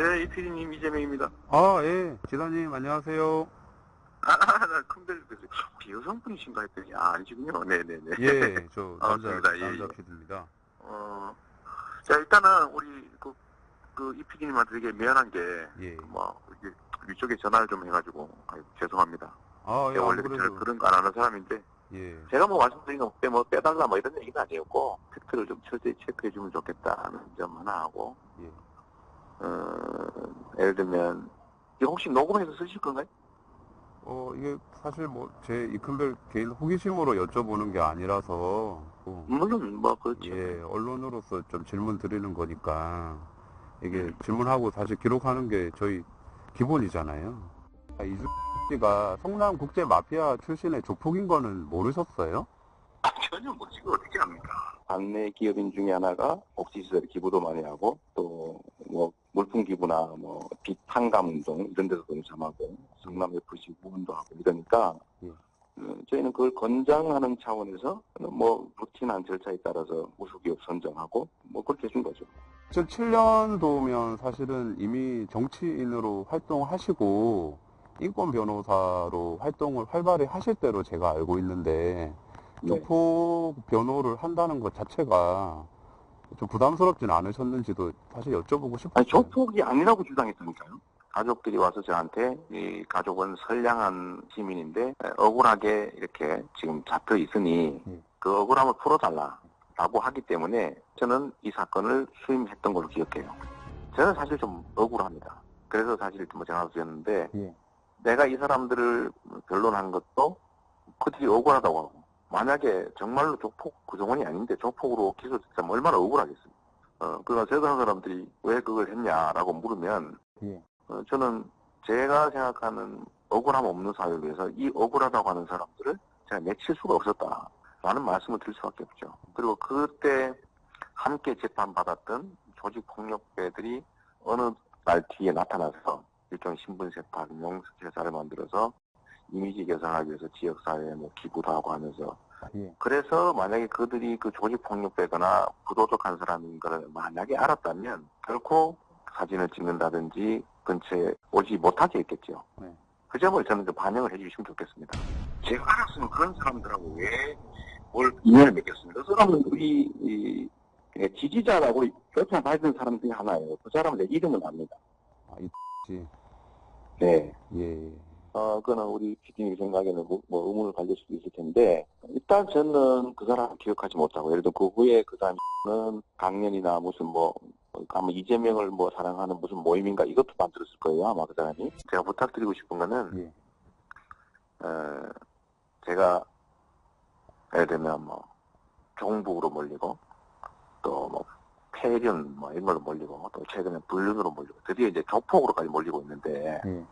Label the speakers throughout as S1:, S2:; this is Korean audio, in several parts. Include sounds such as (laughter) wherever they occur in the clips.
S1: 네, 이피디님 이재명입니다.
S2: 아, 예. 지사님, 안녕하세요.
S1: 아, 나 큰별 그래서 비여성분이신가 했더니 아, 아니시군요. 네네네.
S2: 예, (laughs) 저
S1: 아,
S2: 남자,
S1: 맞습니다. 예,
S2: 남자
S1: 예.
S2: PD입니다.
S1: 어, 자 일단은 우리 그, 그 이피디님한테 되게 미안한 게,
S2: 예.
S1: 뭐 이게 위쪽에 전화를 좀 해가지고 아이고, 죄송합니다.
S2: 아, 예,
S1: 원래
S2: 그래도,
S1: 저 그런 거 안 하는 사람인데
S2: 예.
S1: 제가 뭐 말씀드린 거 빼, 뭐 빼달라 뭐 이런 얘기는 아니었고 팩트를 좀 철저히 체크해 주면 좋겠다는 점 하나 하고
S2: 예.
S1: 어, 예를 들면 이거 혹시 녹음해서 쓰실 건가요?
S2: 어, 이게 사실 뭐, 제 이큰별 개인 호기심으로 여쭤보는 게 아니라서, 뭐,
S1: 물론 뭐 그렇죠.
S2: 예, 언론으로서 좀 질문 드리는 거니까, 이게
S1: 음.
S2: 질문하고 사실 기록하는 게 저희 기본이잖아요. 아, 이수 씨가 성남 국제 마피아 출신의 조폭인 거는 모르셨어요?
S1: 전혀 모르지 어떻게 합니까? 반내 기업인 중에 하나가 복지시설 기부도 많이 하고 또 뭐 기부나 뭐 비탄감동 이런 데서도 참하고 성남 FC 후원도 하고 이러니까
S2: 예.
S1: 어, 저희는 그걸 권장하는 차원에서 뭐 루틴한 절차에 따라서 우수기업 선정하고 뭐 그렇게 해준 거죠.
S2: 2007년도면 사실은 이미 정치인으로 활동하시고 인권 변호사로 활동을 활발히 하실 때로 제가 알고 있는데
S1: 네.
S2: 조폭 변호를 한다는 것 자체가 좀 부담스럽진 않으셨는지도 사실 여쭤보고 싶어요.
S1: 아니 조폭이 아니라고 주장했다니까요. 가족들이 와서 저한테 이 가족은 선량한 시민인데 에, 억울하게 이렇게 지금 잡혀 있으니
S2: 음.
S1: 그 억울함을 풀어달라라고 하기 때문에 저는 이 사건을 수임했던 걸로 기억해요. 저는 사실 좀 억울합니다. 그래서 사실 뭐 전화 드렸는데
S2: 예.
S1: 내가 이 사람들을 변론한 것도 그들이 억울하다고 하고 만약에 정말로 조폭 구성원이 아닌데 조폭으로 기소됐다면 얼마나 억울하겠어요. 어, 그러니까 세상 사람들이 왜 그걸 했냐라고 물으면
S2: 예.
S1: 어, 저는 제가 생각하는 억울함 없는 사회를 위해서 이 억울하다고 하는 사람들을 제가 내칠 수가 없었다 라는 말씀을 드릴 수밖에 없죠. 그리고 그때 함께 재판받았던 조직폭력배들이 어느 날 뒤에 나타나서 일종의 신분 세탁, 명세사를 만들어서 이미지 개선하기 위해서 지역사회에 뭐 기부도 하고 하면서
S2: 예.
S1: 그래서 만약에 그들이 그 조직폭력배거나 부도덕한 사람인 걸 만약에 알았다면 결코 사진을 찍는다든지 근처에 오지 못하게 했겠죠.
S2: 네.
S1: 그 점을 저는 좀 반영을 해주시면 좋겠습니다. 제가 알았으면 그런 사람들하고 왜 뭘 인연을 맺겠습니까? 그 사람은 우리 이, 예, 지지자라고 표창 받은 사람 중에 하나예요. 그 사람은 내 이름은 압니다.
S2: 아, 이,
S1: 네.
S2: 예.
S1: 어, 그거는 우리 PD님 생각에는 뭐, 뭐 의문을 가질 수도 있을 텐데, 일단 저는 그 사람 기억하지 못하고, 예를 들어 그 후에 그 사람은 강연이나 무슨 뭐, 아마 이재명을 뭐 사랑하는 무슨 모임인가 이것도 만들었을 거예요, 아마 그 사람이. 제가 부탁드리고 싶은 거는,
S2: 예.
S1: 어, 제가, 예를 들면 뭐, 종북으로 몰리고, 또 뭐, 폐륜 뭐 이런 걸로 몰리고, 또 최근에 불륜으로 몰리고, 드디어 이제 조폭으로까지 몰리고 있는데,
S2: 예.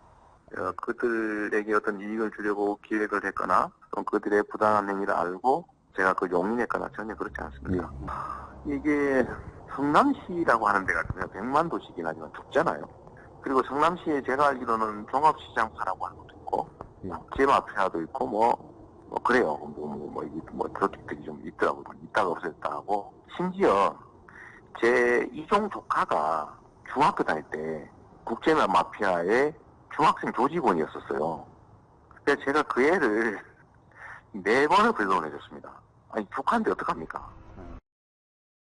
S1: 어, 그들에게 어떤 이익을 주려고 기획을 했거나 또 그들의 부당한 행위를 알고 제가 그 용인했거나 전혀 그렇지 않습니다. 이게 성남시라고 하는 데가 그냥 100만 도시긴 하지만 좁잖아요. 그리고 성남시에 제가 알기로는 종합시장파라고 하는 것도 있고
S2: 예.
S1: 제마피아도 있고 뭐, 뭐 그래요. 뭐, 뭐, 뭐, 이게 뭐 조직들이 좀 있더라고요. 있다가 없어졌다 하고 심지어 제 이종 조카가 중학교 다닐 때 국제마 마피아의 중학생 조직원이었었어요. 그래서 제가 그 애를 네 번을 변론해줬습니다. 아니, 조카인데 어떡합니까?